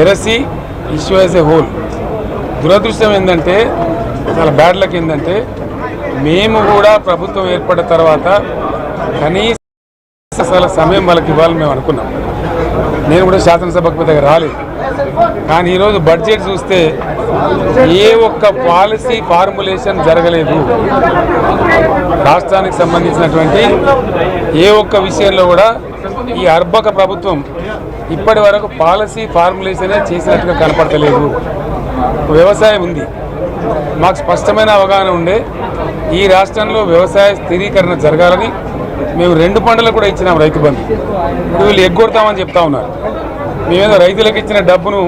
Piracy issue as a whole. దురదృష్టం ఏంటంటే చాలా బ్యాడ్ లక్ ఏంటంటే మేము కూడా ప్రభుత్వం ఏర్పడిన తర్వాత కనీస అసలు సమయం వాళ్ళకి ఇవ్వాలని మేము అనుకున్నాం. నేను కూడా శాసనసభకు దగ్గర రాలేదు. కానీ ఈరోజు బడ్జెట్ చూస్తే ఏ ఒక్క పాలసీ ఫార్ములేషన్ జరగలేదు. రాష్ట్రానికి సంబంధించినటువంటి ఏ ఒక్క విషయంలో కూడా ఈ అర్బక ప్రభుత్వం ఇప్పటి వరకు పాలసీ ఫార్ములేషనే చేసినట్టుగా కనపడతలేదు. వ్యవసాయం ఉంది. మాకు స్పష్టమైన అవగాహన ఉండే. ఈ రాష్ట్రంలో వ్యవసాయ స్థిరీకరణ జరగాలని మేము రెండు పంటలు కూడా ఇచ్చినాం రైతు బంధు. వీళ్ళు ఎగ్గొడతామని చెప్తా ఉన్నారు. మేమేదో రైతులకు ఇచ్చిన డబ్బును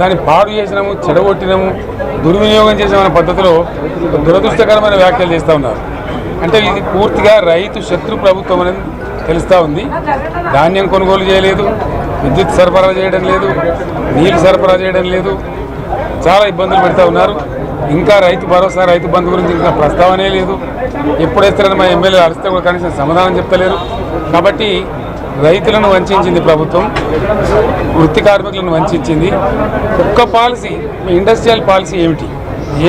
దాన్ని పాడు చేసినాము చెడగొట్టినాము దుర్వినియోగం చేసామనే పద్ధతిలో దురదృష్టకరమైన వ్యాఖ్యలు చేస్తూ ఉన్నారు. అంటే ఇది పూర్తిగా రైతు శత్రు ప్రభుత్వం అనేది తెలుస్తూ ఉంది. ధాన్యం కొనుగోలు చేయలేదు. విద్యుత్ సరఫరా చేయడం లేదు నీళ్ళు సరఫరా చేయడం లేదు. చాలా ఇబ్బందులు పెడతా ఉన్నారు. ఇంకా రైతు భరోసా రైతు బంధు గురించి ఇంకా ప్రస్తావనే లేదు. ఎప్పుడేస్తారని మా ఎమ్మెల్యే అరిస్తే కూడా కనీసం సమాధానం చెప్తలేరు. కాబట్టి రైతులను వంచింది ప్రభుత్వం వృత్తి కార్మికులను వంచింది ఒక్క పాలసీ ఇండస్ట్రియల్ పాలసీ ఏమిటి?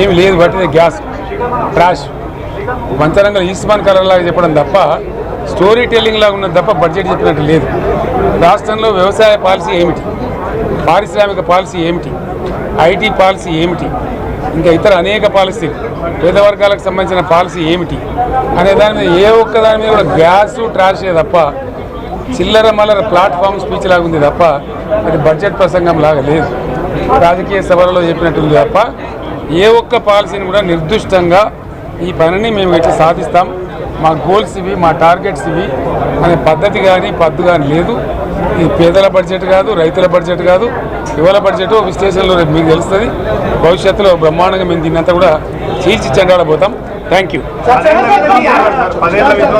ఏమి లేదు పట్టింది గ్యాస్ ట్రాష్. పంచరంగ ఈస్మాన్ కలర్ లాగా చెప్పడం తప్ప స్టోరీ టెల్లింగ్ లాగా ఉన్నది తప్ప బడ్జెట్ చెప్పినట్టు లేదు. రాష్ట్రంలో వ్యవసాయ పాలసీ ఏమిటి? పారిశ్రామిక పాలసీ ఏమిటి? ఐటీ పాలసీ ఏమిటి? ఇంకా ఇతర అనేక పాలసీలు పేద వర్గాలకు సంబంధించిన పాలసీ ఏమిటి? అనే దాని మీద ఏ ఒక్క దాని మీద కూడా గ్యాస్ ట్రాషే తప్ప చిల్లర మల్లర ప్లాట్ఫామ్ స్పీచ్ లాగా ఉంది తప్ప అది బడ్జెట్ ప్రసంగం లాగా లేదు. రాజకీయ సభలలో చెప్పినట్టుంది తప్ప ఏ ఒక్క పాలసీని కూడా నిర్దిష్టంగా ఈ పనిని మేము ఇట్లా సాధిస్తాం. మా గోల్స్ ఇవి మా టార్గెట్స్ ఇవి. అనే పద్ధతి కానీ పద్దు కానీ లేదు. ఇది పేదల బడ్జెట్ కాదు రైతుల బడ్జెట్ కాదు. యువల బడ్జెట్ విశ్లేషణలో రేపు మీకు తెలుస్తుంది. భవిష్యత్తులో బ్రహ్మాండంగా మేము దీన్నంతా కూడా చీల్చి చెండాడబోతాం. Thank you